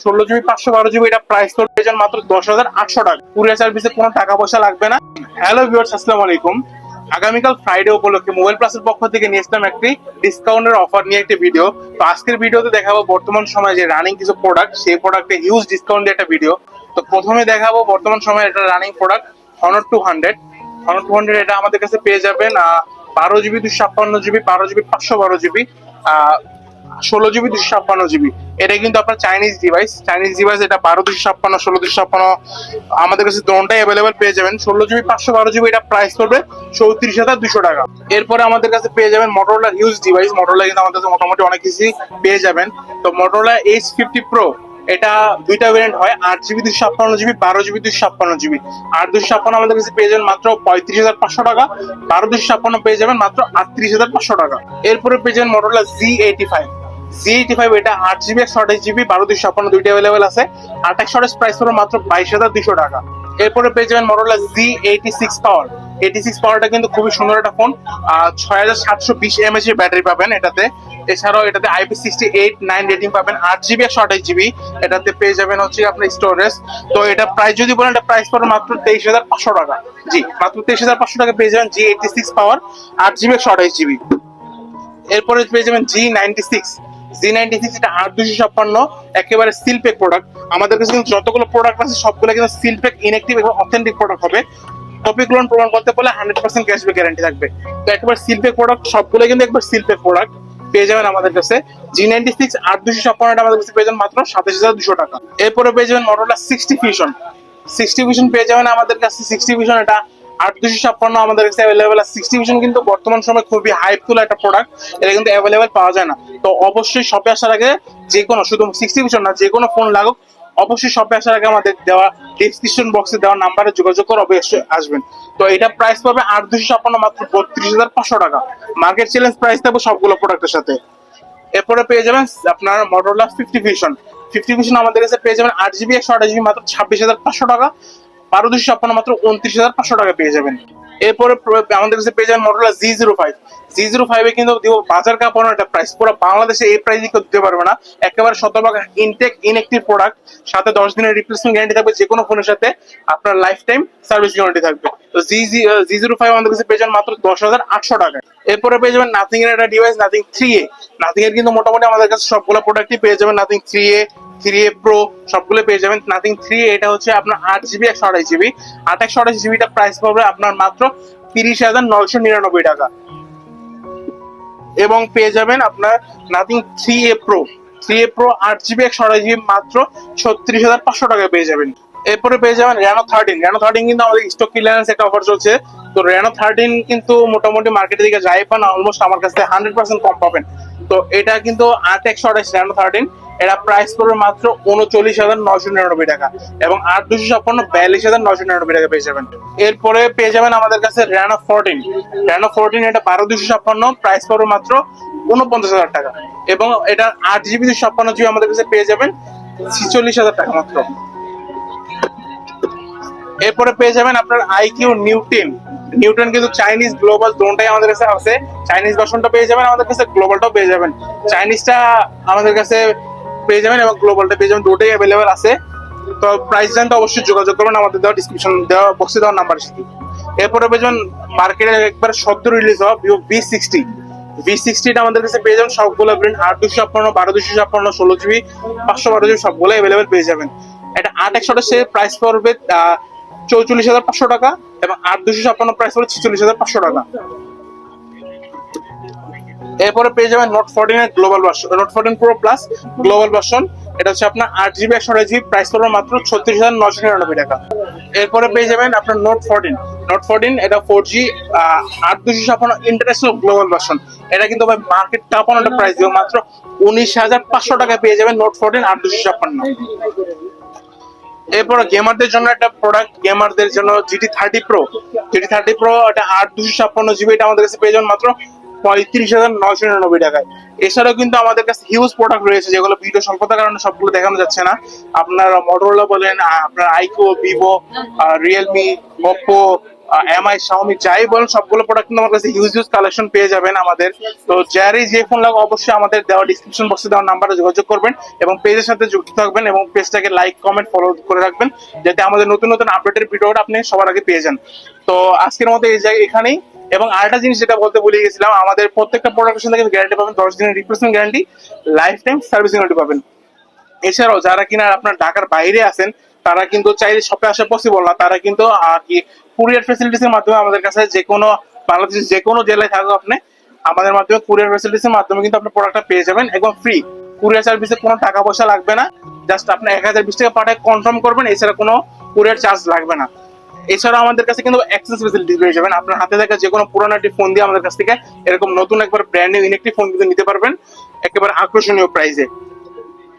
ষোলো জিবি পাঁচশো বারো জিবি এটা প্রাইস পড়বে যান মাত্র দশ হাজার আটশো টাকা। কুরিয়ার সার্ভিসে কোনো টাকা পয়সা লাগবে না। হ্যালো ভিউয়ার্স আসসালামু আলাইকুম। আগামীকাল ফ্রাইডে উপলক্ষে মোবাইল প্লাসের পক্ষ থেকে নিয়ে আসলাম একটি ডিসকাউন্টের অফার নিয়ে একটি ভিডিও তো আজকের ভিডিওতে দেখাবো বর্তমান সময়ে যে রানিং কিছু প্রোডাক্ট সেই প্রোডাক্টে হিউজ ডিসকাউন্ট একটা ভিডিও তো প্রথমে দেখাবো বর্তমান সময়ে এটা running product Honor two hundred Honor two hundred এটা আমাদের কাছে পেয়ে যাবেন বারো জিবি দুশো ছাপ্পান্ন জিবি বারো জিবি পাঁচশো বারো জিবি ষোলো জিবি, দুশো ছাপ্পান্ন জিবি। এটা কিন্তু আপনার চাইনিজ ডিভাইস চাইনিজ ডিভাইস এটা বারো, দুশো ছাপ্পান্ন, ষোলো, দুশো ছাপ্পান্ন। আমাদের কাছে দোনটাই অ্যাভেলেবেল পেয়ে যাবেন। ষোলো জিবি, পাঁচশো বারো জিবি এটা প্রাইস পড়বে চৌত্রিশ হাজার দুশো টাকা। এরপরে আমাদের কাছে পেয়ে যাবেন মোটরোলা হিউজ ডিভাইস মোটরোলা কিন্তু আমাদের কাছে মোটামুটি অনেক কিছুই পেয়ে যাবেন। তো মোটরোলা এইচ ফিফটি প্রো এটা দুইটা ভেরিয়েন্ট হয়। আট জিবি, দুশো ছাপ্পান্ন জিবি, বারো জিবি, দুশো ছাপ্পান্ন জিবি। আট দুশো ছাপ্পান্ন আমাদের কাছে পেয়ে যাবেন মাত্র পঁয়ত্রিশ হাজার পাঁচশো টাকা। বারো, দুশো ছাপ্পান্ন পেয়ে যাবেন মাত্র আটত্রিশ হাজার পাঁচশো টাকা। এরপরে পেয়ে যাবেন Motorola G eighty five G eighty five এটা আট জিবি একশো আঠাশ জিবি, বারো দুশো ছাপ্পান্ন দুইটা অ্যাভেলেবেল আছে। আট একশো আঠাশ প্রাইস পড়বে মাত্র বাইশ হাজার দুশো টাকা। এরপরে পেয়ে যাবেন Motorola G eighty six power eighty six পাওয়ারটা কিন্তু খুবই সুন্দর একটা ফোন ছয় হাজার সাতশো বিশ এমএচ এর ব্যাটারি পাবেন এটাতে। এছাড়াও এটাতে IP sixty eight nine rating পাবেন। আট জিবি একশো আঠাশ জিবি। এটাতে পেয়ে যাবেন হচ্ছে আপনার স্টোরেজ তো এটা প্রাইস যদি বলেন, এটা প্রাইস পড়বে মাত্র তেইশ হাজার পাঁচশো টাকা। জি, মাত্র তেইশ হাজার পাঁচশো টাকা পেয়ে যাবেন জি এইটি সিক্স পাওয়ার আট জিবি একশো আঠাশ জিবি। এরপরে পেয়ে যাবেন G ninety six G ninety six এটা আট দুশো ছাপ্পান্ন, একেবারে প্রোডাক্ট আমাদের কাছে যতগুলো প্রোডাক্ট আছে, সবগুলো কিন্তু সিলপেক ইনএক্টিভ এবং অথেন্টিক প্রোডাক্ট হবে। টপিক লোন প্রমাণ করতে পারলে হান্ড্রেড পার্সেন্ট ক্যাশব্যাক গ্যারান্টি থাকবে। তো একেবারে সিলপেক প্রোডাক্ট সবগুলো কিন্তু একবার সিলপেক প্রোডাক্ট পেয়ে যাবেন আমাদের কাছে। জি নাইনটি সিক্স আট দুশো ছাপ্পান্নটা আমাদের কাছে পেয়ে যাবেন মাত্র সাতাশ হাজার দুশো টাকা। এরপরে পেয়ে যাবেন মডেলটা সিক্সটি ফিউশন সিক্সটি ভিশন পেয়ে যাবেন আমাদের কাছে। সিক্সটি ভিশন এটা আট দুশো ছাপ্পান্ন আমাদের কাছে অ্যাভেলেবেল আছে। সিক্সটি ভিশন কিন্তু বর্তমান সময় খুবই হাইপ তুলা একটা প্রোডাক্ট এটা কিন্তু অ্যাভেলেবেল পাওয়া যায় না। তো অবশ্যই শপে আসার আগে যে কোনো, শুধু সিক্সটি ভিশন না, যে কোনো ফোন লাগুক, অবশ্যই শপে আসার আগে আমাদের দেওয়া ডিসক্রিপশন বক্সে দেওয়া নাম্বারে যোগাযোগ করে অবশ্যই আসবেন। তো এটা প্রাইস পাবে আট দুশো ছাপ্পান্ন মাত্র বত্রিশ হাজার পাঁচশো টাকা। মার্কেট চ্যালেঞ্জ প্রাইস থাকবে সবগুলো প্রোডাক্টের সাথে। এরপরে পেয়ে যাবেন আপনার Motorola fifty fusion fifty fusion আমাদের কাছে পেয়ে যাবেন আট জিবি একশো আঠাশ জিবি মাত্র ছাব্বিশ হাজার পাঁচশো টাকা। বারো দুশো ছাপ্পান্ন মাত্র উনত্রিশ হাজার পাঁচশো টাকা পেয়ে যাবেন। এরপরে আমাদের কাছে পেয়ে যাবেন Motorola G zero five G zero ফাইভে কিন্তু বাজার কাঁপানো একটা প্রাইস পুরো বাংলাদেশে এই প্রাইসে কেউ দিতে পারবে না। একেবারে শতভাগ ইনটেক ইনএক্টিভ প্রোডাক্ট সাথে দশ দিনের রিপ্লেসমেন্ট গ্যারান্টি থাকবে যে কোনো ফোনের সাথে। আপনার লাইফ টাইম সার্ভিস গ্যারান্টি থাকবে। তো জি জি জি জিরো ফাইভ আমাদের কাছে পেয়ে যাবেন মাত্র দশ হাজার আটশো টাকায় এরপরে পেয়ে যাবেন নাথিং এর একটা device nothing three A. Nothing এর কিন্তু মোটামুটি আমাদের কাছে সবগুলো প্রোডাক্টই পেয়ে যাবেন nothing three A three A pro সবগুলো পেয়ে যাবেন। নাথিং থ্রি এটা হচ্ছে আপনার আট জিবি একশো আঠাশ জিবি আট, একশো আঠাশ জিবিটা প্রাইস পাবে আপনার মাত্র তিরিশ হাজার নয়শো নিরানব্বই টাকা। এবং পেয়ে যাবেন আপনার nothing three A pro three A pro আট জিবি একশো আঠাশ জিবি মাত্র ছত্রিশ হাজার পাঁচশো টাকায় পেয়ে যাবেন। এরপরে পেয়ে যাবেন র্যানো থার্টিন র্যানো থার্টিন কিন্তু আমাদের স্টক ক্লিয়ারেন্স একটা অফার চলছে। তো র্যানো থার্টিন কিন্তু মোটামুটি মার্কেটের দিকে যাই পান অলমোস্ট আমার কাছে হান্ড্রেড পার্সেন্ট কম পাবেন। তো এটা কিন্তু আট একশো আঠাশ র্যানো থার্টিন এটা প্রাইস পড়বে মাত্র উনচল্লিশ হাজার নশো নিরানব্বই টাকা এবং আট দুশো ছাপ্পান্ন, বিয়াল্লিশ হাজার নশো নিরানব্বই টাকা পেয়ে যাবেন। এরপরে পেয়ে যাবেন আমাদের কাছে র্যানো ফোরটিন র্যানো ফোরটিন এটা বারো দুশো ছাপ্পান্ন প্রাইস পড়বে মাত্র উনপঞ্চাশ হাজার টাকা। এবং এটা আট জিবি দুশো ছাপ্পান্ন জিবি আমাদের কাছে পেয়ে যাবেন ছিচল্লিশ হাজার টাকা মাত্র। এরপরে পেয়ে যাবেন আপনার iQOO neo ten neo ten কিন্তু চাইনিজ গ্লোবাল দুটাই আমাদের কাছে আছে। চাইনিজ ভার্সনটা পেয়ে যাবেন, আমাদের কাছে গ্লোবালটাও পেয়ে যাবেন। চাইনিজটা আমাদের কাছে পেয়ে যাবেন এবং গ্লোবালটা পেয়ে যাবেন, দুটোই অ্যাভেলেবেল আছে। তো প্রাইস জানতে অবশ্যই যোগাযোগ করবেন, আমাদের দেওয়া ডিসক্রিপশন দেওয়া বক্সে দেওয়া নাম্বারের সাথে। এরপরে পেয়ে যাবেন মার্কেটে একবার সদ্য রিলিজ হওয়া ভিভো বি সিক্সটি ভি সিক্সটিটা আমাদের কাছে পেয়ে যাবেন, সবগুলো ব্র্যান্ড আট দুশো ছাপ্পান্ন, বারো দুশো ছাপ্পান্ন, ষোলো জিবি, পাঁচশো বারো জিবি সবগুলো অ্যাভেলেবেল পেয়ে যাবেন। এটা আট একশোটা সে প্রাইস পড়বে চৌচল্লিশ হাজার পাঁচশো টাকা এবং আট দুশো ছাপ্পান্ন প্রাইস পড়বে ছিচল্লিশ হাজার পাঁচশো টাকা। এরপরে পেয়ে যাবেন নোট ফোরটিন এর global version Note fourteen pro plus global version এটা হচ্ছে আপনার আট জিবি একশো জিবি প্রাইস পড়বে মাত্র ছত্রিশ হাজার নশো নিরানব্বই টাকা। এরপরে পেয়ে যাবেন আপনার নোট ফোরটিন নোট ফোরটিন এটা ফোর জি আট দুশো ছাপ্পান্ন ইন্টারন্যাশনাল গ্লোবাল ভার্সন এটা কিন্তু ভাই মার্কেট টাপানো একটা প্রাইস দিব। মাত্র উনিশ হাজার পাঁচশো টাকায় পেয়ে যাবেন নোট ফোরটিন আট দুশো ছাপ্পান্ন। এরপর গেমারদের জন্য একটা প্রোডাক্ট গেমারদের জন্য GT thirty pro GT thirty pro এটা আট দুশো ছাপ্পান্ন জিবি এটা আমাদের কাছে পেয়ে মাত্র পঁয়ত্রিশ হাজার নয়শো নিরানব্বই টাকায়। এছাড়াও কিন্তু আমাদের কাছে হিউজ প্রোডাক্ট রয়েছে, যেগুলো ভিডিও স্বল্পতার কারণে সবগুলো দেখানো যাচ্ছে না। আপনার মটোরোলা বলেন আপনার iQOO Vivo Realme Oppo Mi Xiaomi যাই বলেন, সবগুলো প্রোডাক্ট কিন্তু আমার কাছে কালেকশন পেয়ে যাবেন আমাদের। তো যারই যে ফোন লাগে অবশ্যই আমাদের দেওয়া ডিসক্রিপশন বক্সে দেওয়া নাম্বারে যোগাযোগ করবেন এবং পেজের সাথে যুক্ত থাকবেন এবং পেজটাকে লাইক কমেন্ট ফলো করে রাখবেন, যাতে আমাদের নতুন নতুন আপডেটের ভিডিওটা আপনি সবার আগে পেয়ে যান। তো আজকের মতো এই জায়গায় এখানেই। এবং আরেকটা জিনিস যেটা বলতে ভুলে গেছিলাম, আমাদের প্রত্যেকটা প্রোডাক্টের থেকে গ্যারান্টি পাবেন, দশ দিনের replacement guarantee lifetime service guarantee পাবেন। এছাড়াও যারা কিনা আপনার ঢাকার বাইরে আছেন তারা কিন্তু চাইলে শপে আসা পসিবল না। তারা কিন্তু আহ, কি কুরিয়ার ফেসিলিটিস এর মাধ্যমে আমাদের কাছে যে কোনো বাংলাদেশের যে কোনো জেলায় থাকুক আপনি আমাদের মাধ্যমে কুরিয়ার ফেসিলিটিস এর মাধ্যমে কিন্তু আপনার প্রোডাক্টটা পেয়ে যাবেন একদম ফ্রি কুরিয়ার সার্ভিসে কোনো টাকা পয়সা লাগবে না। জাস্ট আপনি এক হাজার বিশ টাকা পাঠায় কনফার্ম করবেন এছাড়া কোনো কুরিয়ার চার্জ লাগবে না। এছাড়া আমাদের কাছে কিন্তু অ্যাক্সেস ফেসিলিটি পেয়ে যাবেন। আপনার হাতে থাকা যে কোনো পুরোনো একটি ফোন দিয়ে আমাদের কাছ থেকে এরকম নতুন একবার ব্র্যান্ড নিউ ইনেকটি ফোন কিন্তু নিতে পারবেন। একেবারে আকর্ষণীয় প্রাইসে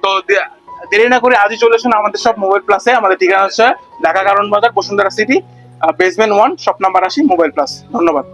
তো দেরি না করে আজই চলে আসুন আমাদের সব মোবাইল প্লাসে আমাদের ঠিকানা হচ্ছে Dhaka Karwan Bazar, Bashundhara city basement one shop number আসি মোবাইল প্লাস ধন্যবাদ।